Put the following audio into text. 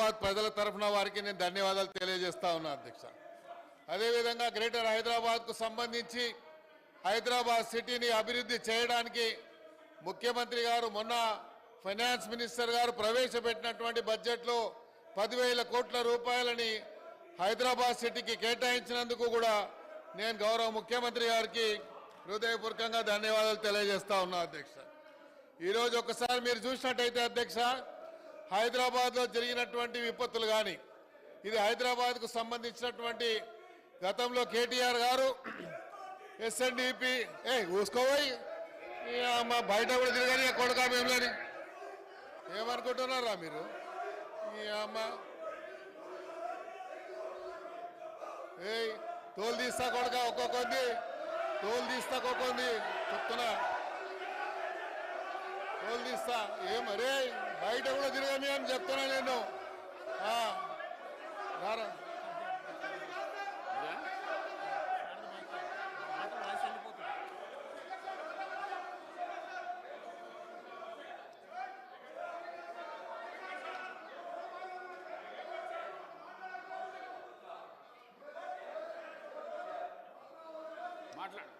హైదరాబాద్ ప్రజల తరఫున వారికి నేను ధన్యవాదాలు తెలియజేస్తా ఉన్నా అధ్యక్ష. అదేవిధంగా గ్రేటర్ హైదరాబాద్కు సంబంధించి హైదరాబాద్ సిటీని అభివృద్ధి చేయడానికి ముఖ్యమంత్రి గారు మొన్న ఫైనాన్స్ మినిస్టర్ గారు ప్రవేశపెట్టినటువంటి బడ్జెట్లో పదివేల కోట్ల రూపాయలని హైదరాబాద్ సిటీకి కేటాయించినందుకు కూడా నేను గౌరవ ముఖ్యమంత్రి గారికి హృదయపూర్వకంగా ధన్యవాదాలు తెలియజేస్తా ఉన్నా అధ్యక్ష. ఈరోజు ఒకసారి మీరు చూసినట్టయితే అధ్యక్ష హైదరాబాద్లో జరిగినటువంటి విపత్తులు కానీ ఇది హైదరాబాద్కు సంబంధించినటువంటి గతంలో కేటీఆర్ గారు ఎస్ఎన్డిపి ఏ ఊసుకోబోయి మా బయట కూడా తిరగని కొడుకా మేములని ఏమనుకుంటున్నారా మీరు? ఈ అమ్మ. ఏయ్ తోలు తీస్తా కొడుక ఒక్కొక్కంది తోలు తీస్తా ఒక్కొక్కంది చెప్తున్నా. తోలు తీస్తా. ఏం అరే బయట కూడా తిరగని అని చెప్తున్నా నేను. రారా. మాట్లాడు.